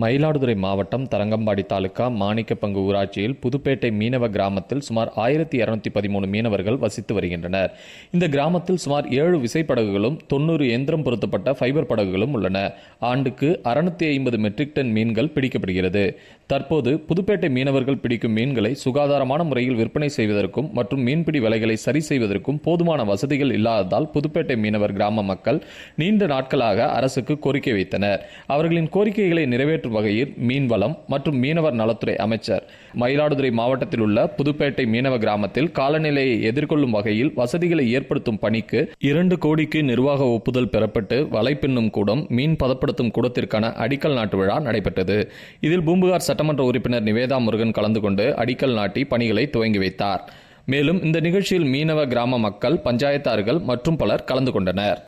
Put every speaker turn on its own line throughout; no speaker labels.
மயிலாடுதுறை மாவட்டம் தரங்கம்பாடி தாலுகா மாணிக்கப்பங்கு ஊராட்சியில் புதுப்பேட்டை மீனவ கிராமத்தில் சுமார் ஆயிரத்தி இருநூத்தி பதிமூணு மீனவர்கள் வசித்து வருகின்றனர். இந்த கிராமத்தில் சுமார் ஏழு விசைப்படகுகளும் தொண்ணூறு எந்திரம் பொருத்தப்பட்ட ஃபைபர் படகுகளும் உள்ளன. ஆண்டுக்கு அறுநூத்தி ஐம்பது மெட்ரிக் டன் மீன்கள் பிடிக்கப்படுகிறது. தற்போது புதுப்பேட்டை மீனவர்கள் பிடிக்கும் மீன்களை சுகாதாரமான முறையில் விற்பனை செய்வதற்கும் மற்றும் மீன்பிடி விலைகளை சரி செய்வதற்கும் போதுமான வசதிகள் இல்லாததால் புதுப்பேட்டை மீனவர் கிராம மக்கள் நீண்ட நாட்களாக அரசுக்கு கோரிக்கை வைத்தனர். அவர்களின் கோரிக்கைகளை நிறைவேற்ற நிறைவேற்றும் வகையில் மீன்வளம் மற்றும் மீனவர் நலத்துறை அமைச்சர். மயிலாடுதுறை மாவட்டத்தில் உள்ள புதுப்பேட்டை மீனவ கிராமத்தில் காலநிலையை எதிர்கொள்ளும் வகையில் வசதிகளை ஏற்படுத்தும் பணிக்கு இரண்டு கோடிக்கு நிர்வாக ஒப்புதல் பெறப்பட்டு வலைப்பின்னும் கூடம் மீன் பதப்படுத்தும் கூடத்திற்கான அடிக்கல் நாட்டு விழா நடைபெற்றது. இதில் பூம்புகார் சட்டமன்ற உறுப்பினர் நிவேதா முருகன் கலந்து கொண்டு அடிக்கல் நாட்டி பணிகளை துவங்கி வைத்தார். மேலும் இந்த நிகழ்ச்சியில் மீனவ கிராம மக்கள் பஞ்சாயத்தார்கள் மற்றும் பலர் கலந்து கொண்டனர்.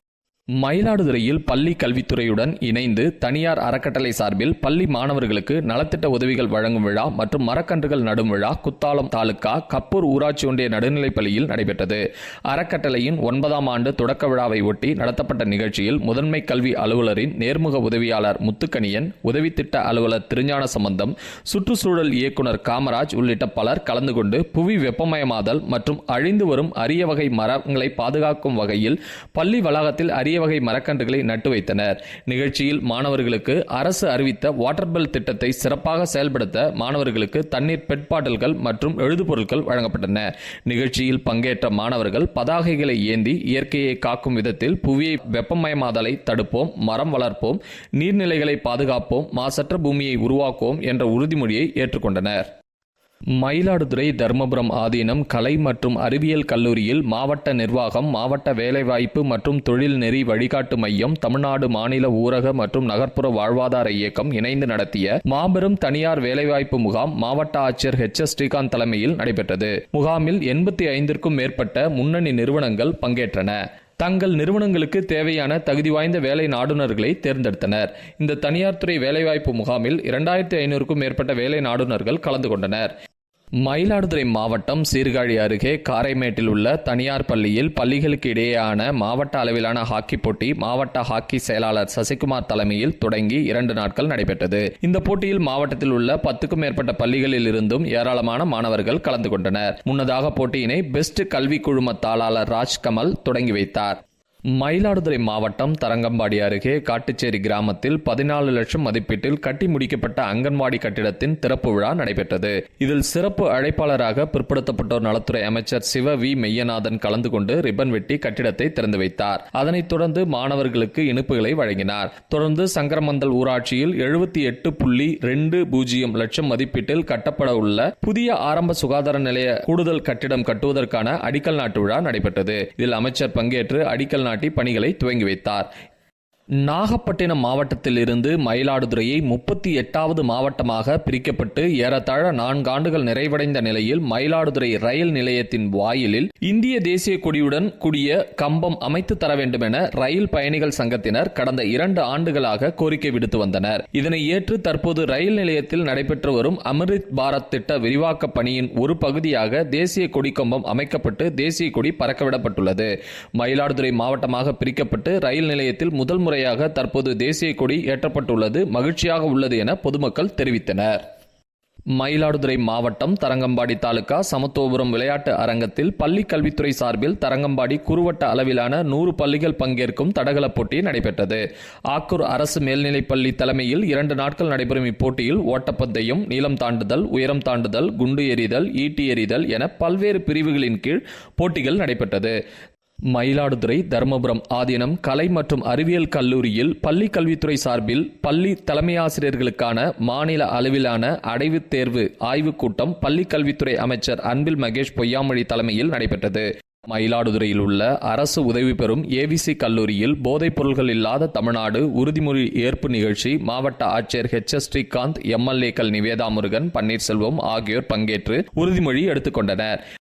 மயிலாடுதுறையில் பள்ளி கல்வித்துறையுடன் இணைந்து தனியார் அறக்கட்டளை சார்பில் பள்ளி மாணவர்களுக்கு நலத்திட்ட உதவிகள் வழங்கும் விழா மற்றும் மரக்கன்றுகள் நடும் விழா குத்தாலம் தாலுகா கப்பூர் ஊராட்சி ஒன்றிய நடுநிலைப் பள்ளியில் நடைபெற்றது. அறக்கட்டளையின் ஒன்பதாம் ஆண்டு தொடக்க விழாவை ஒட்டி நடத்தப்பட்ட நிகழ்ச்சியில் முதன்மை கல்வி அலுவலரின் நேர்முக உதவியாளர் முத்துக்கணியன் உதவி திட்ட அலுவலர் திருஞான சம்பந்தம் சுற்றுச்சூழல் இயக்குனர் காமராஜ் உள்ளிட்ட பலர் கலந்து கொண்டு புவி வெப்பமயமாதல் மற்றும் அழிந்து வரும் அரிய வகை மரங்களை பாதுகாக்கும் வகையில் பள்ளி வளாகத்தில் அரிய வகை மரக்கன்றுகளை நட்டு வைத்தனர். நிகழ்ச்சியில் மாணவர்களுக்கு அரசு அறிவித்த வாட்டர் பெல் திட்டத்தை சிறப்பாக செயல்படுத்த மாணவர்களுக்கு தண்ணீர் பெட் பாட்டில்கள் மற்றும் எழுதுபொருட்கள் வழங்கப்பட்டன. நிகழ்ச்சியில் பங்கேற்ற மாணவர்கள் பதாகைகளை ஏந்தி இயற்கையை காக்கும் விதத்தில் புவியை வெப்பமயமாதலை தடுப்போம் மரம் வளர்ப்போம் நீர்நிலைகளை பாதுகாப்போம் மாசற்ற பூமியை உருவாக்குவோம் என்ற உறுதிமொழியை ஏற்றுக்கொண்டனர். மயிலாடுதுறை தர்மபுரம் ஆதீனம் கலை மற்றும் அறிவியல் கல்லூரியில் மாவட்ட நிர்வாகம் மாவட்ட வேலைவாய்ப்பு மற்றும் தொழில் நெறி வழிகாட்டு மையம் தமிழ்நாடு மாநில ஊரக மற்றும் நகர்ப்புற வாழ்வாதார இயக்கம் இணைந்து நடத்திய மாபெரும் தனியார் வேலைவாய்ப்பு முகாம் மாவட்ட ஆட்சியர் ஹெச் எஸ். ஸ்ரீகாந்த் தலைமையில் நடைபெற்றது. முகாமில் எண்பத்தி ஐந்திற்கும் மேற்பட்ட முன்னணி நிறுவனங்கள் பங்கேற்றன. தங்கள் நிறுவனங்களுக்கு தேவையான தகுதி வாய்ந்த வேலை நாடுனர்களை தேர்ந்தெடுத்தனர். இந்த தனியார் துறை வேலைவாய்ப்பு முகாமில் இரண்டாயிரத்தி ஐநூறுக்கும் மேற்பட்ட வேலை நாடுனர்கள் கலந்து கொண்டனர். மயிலாடுதுறை மாவட்டம் சீர்காழி அருகே காரைமேட்டில் உள்ள தனியார் பள்ளியில் பள்ளிகளுக்கு இடையேயான மாவட்ட அளவிலான ஹாக்கி போட்டி மாவட்ட ஹாக்கி செயலாளர் சசிகுமார் தலைமையில் தொடங்கி இரண்டு நாட்கள் நடைபெற்றது. இந்த போட்டியில் மாவட்டத்தில் உள்ள பத்துக்கும் மேற்பட்ட பள்ளிகளில் இருந்தும் ஏராளமான மாணவர்கள் கலந்து கொண்டனர். முன்னதாக போட்டியினை பெஸ்ட் கல்வி குழும தாளாளர் ராஜ்கமல் தொடங்கி வைத்தார். மயிலாடுதுறை மாவட்டம் தரங்கம்பாடி அருகே காட்டுச்சேரி கிராமத்தில் பதினாலு லட்சம் மதிப்பீட்டில் கட்டி முடிக்கப்பட்ட அங்கன்வாடி கட்டிடத்தின் திறப்பு விழா நடைபெற்றது. இதில் சிறப்பு அழைப்பாளராக பிற்படுத்தப்பட்டோர் நலத்துறை அமைச்சர் சிவ வி மெய்யநாதன் கலந்து கொண்டு ரிப்பன் வெட்டி கட்டிடத்தை திறந்து வைத்தார். அதனைத் தொடர்ந்து மாணவர்களுக்கு இனிப்புகளை வழங்கினார். தொடர்ந்து சங்கரமந்தல் ஊராட்சியில் எழுபத்தி எட்டு புள்ளி ரெண்டு பூஜ்ஜியம் லட்சம் மதிப்பீட்டில் கட்டப்பட உள்ள புதிய ஆரம்ப சுகாதார நிலைய கூடுதல் கட்டிடம் கட்டுவதற்கான அடிக்கல் நாட்டு விழா நடைபெற்றது. இதில் அமைச்சர் பங்கேற்று அடிக்கல் நாட்டு பணிகளை துவங்கி வைத்தார். நாகப்பட்டினம் மாவட்டத்தில் இருந்து மயிலாடுதுறையை முப்பத்தி எட்டாவது மாவட்டமாக பிரிக்கப்பட்டு ஏறத்தாழ நான்கு ஆண்டுகள் நிறைவடைந்த நிலையில் மயிலாடுதுறை ரயில் நிலையத்தின் வாயிலில் இந்திய தேசிய கொடியுடன் கூடிய கம்பம் அமைத்து தர வேண்டும் என ரயில் பயணிகள் சங்கத்தினர் கடந்த இரண்டு ஆண்டுகளாக கோரிக்கை விடுத்து வந்தனர். இதனை ஏற்று தற்போது ரயில் நிலையத்தில் நடைபெற்று வரும் அமிர்த் பாரத் திட்ட விரிவாக்க பணியின் ஒரு பகுதியாக தேசிய கொடி கம்பம் அமைக்கப்பட்டு தேசிய கொடி பறக்கவிடப்பட்டுள்ளது. மயிலாடுதுறை மாவட்டமாக பிரிக்கப்பட்டு ரயில் நிலையத்தில் முதல் முறை முறையாக தற்போது தேசிய கொடி ஏற்றப்பட்டுள்ளது மகிழ்ச்சியாக உள்ளது என பொதுமக்கள் தெரிவித்தனர். மயிலாடுதுறை மாவட்டம் தரங்கம்பாடி தாலுகா சமத்துவபுரம் விளையாட்டு அரங்கத்தில் பள்ளி கல்வித்துறை சார்பில் தரங்கம்பாடி குறுவட்ட அளவிலான நூறு பள்ளிகள் பங்கேற்கும் தடகள போட்டி நடைபெற்றது. ஆக்கூர் அரசு மேல்நிலைப்பள்ளி தலைமையில் இரண்டு நாட்கள் நடைபெறும் இப்போட்டியில் ஓட்டப்பந்தயம் நீளம் தாண்டுதல் உயரம் தாண்டுதல் குண்டு எறிதல் ஈட்டி எறிதல் என பல்வேறு பிரிவுகளின் கீழ் போட்டிகள் நடைபெற்றது. மயிலாடுதுறை தருமபுரம் ஆதீனம் கலை மற்றும் அறிவியல் கல்லூரியில் பள்ளி கல்வித்துறை சார்பில் பள்ளி தலைமையாசிரியர்களுக்கான மாநில அளவிலான அடைவுத் தேர்வு ஆய்வுக் கூட்டம் பள்ளி கல்வித்துறை அமைச்சர் அன்பில் மகேஷ் பொய்யாமொழி தலைமையில் நடைபெற்றது. மயிலாடுதுறையில் உள்ள அரசு உதவி பெறும் ஏவிசி கல்லூரியில் போதைப் பொருள்கள் இல்லாத தமிழ்நாடு உறுதிமொழி ஏற்பு நிகழ்ச்சி மாவட்ட ஆட்சியர் ஹெச் எஸ். ஸ்ரீகாந்த் எம்எல்ஏக்கள் நிவேதா முருகன் பன்னீர்செல்வம் ஆகியோர் பங்கேற்று உறுதிமொழி எடுத்துக் கொண்டனர்.